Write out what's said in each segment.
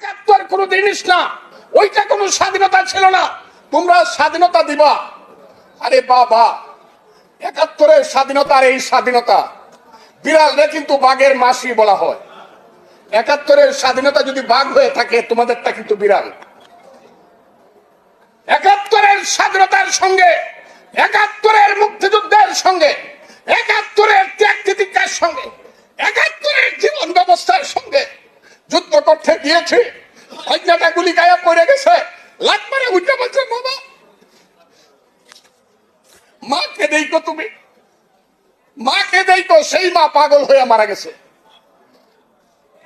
একাত্তর কোনো জিনিস না। ওইটা কোনো স্বাধীনতা ছিল না। তোমরা স্বাধীনতা দিবা। আরে বাবা একাত্তরের স্বাধীনতা আর এই স্বাধীনতা। বিড়ালরে কিন্তু বাঘের মাসি বলা হয়। একাত্তরের স্বাধীনতা যদি বাঘ হয়ে থাকে, তোমাদেরটা কিন্তু বিড়াল। একাত্তরের স্বাধীনতার সঙ্গে, একাত্তরের মুক্তিযুদ্ধের সঙ্গে, একাত্তরের ত্যাগ তিতিকার সঙ্গে একাত্তরের জীবন ব্যবস্থার সঙ্গে যুদ্ধ গিয়েছে অজ্ঞাটা গুলি গায়ে পড়ে গেছে। লাট মারে উঠে বলছে, বাবা, মাকে দেইকো তুমি। মাকে দেইকো, সেই মা পাগল হয়ে মারা গেছে।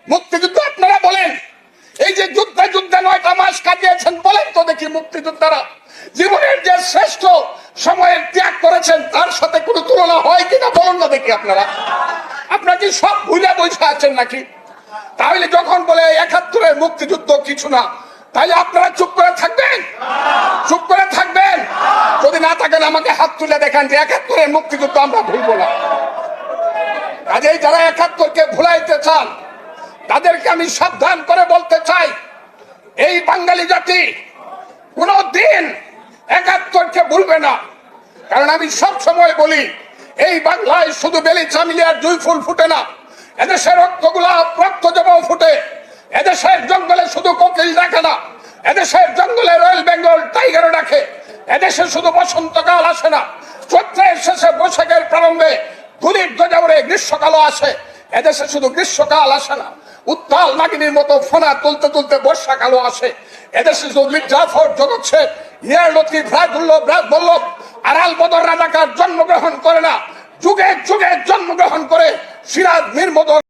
মুক্তিযুদ্ধ আপনারা বলেন। এই যে যুদ্ধে যুদ্ধে নয়টা মাস কাটিয়েছেন বলেন তো দেখি মুক্তিযোদ্ধারা। জীবনের যে শ্রেষ্ঠ সময়ের ত্যাগ করেছেন, তার সাথে কোনো তুলনা হয় কিনা বলুন না দেখি আপনারা। আপনারা কি সব ভুলে বসে আছেন নাকি? তাহলে যখন বলে একাত্তরের মুক্তিযুদ্ধ কিছু না, তাহলে আপনারা চুপ করে থাকবেন? চুপ করে থাকবেন? যদি না থাকেন, আমাকে হাত তুলে দেখান যে একাত্তরের মুক্তিযুদ্ধ আমরা ভুলবো না। কাজেই যারা একাত্তরকে ভুলাইতে চান, তাদেরকে আমি সাবধান করে বলতে চাই, এই বাঙালি জাতি কোনো দিন একাত্তরকে ভুলবে না। কারণ আমি সব সময় বলি, এই বাংলায় শুধু বেলি চামিলি আর দুই ফুল ফুটে না। এদেশের রক্ত রক্তগুলা রক্ত জমাও ফুটে। এদেশের জঙ্গলে শুধু কোকিল রাখে না, এদেশের জঙ্গলে রয়্যাল বেঙ্গল টাইগার রাখে। এদেশে শুধু বসন্তকাল আসে না, চৈত্রের শেষে বৈশাখের প্রারম্ভে দুলির দজাউরে গ্রীষ্মকালও আসে। এদেশে শুধু গ্রীষ্মকাল আসে না, উত্তাল নাগিনীর মতো ফোনা তুলতে তুলতে বর্ষাকালও আসে। এদেশে শুধু মির্জাফর জগৎছে ইয়ার লতিফ রাজুল্লভ রাজ বল্লভ আরাল বদর রাজাকার জন্মগ্রহণ করে না যুগে যুগে জন্মগ্রহণ করে সিরাজ মীর মদন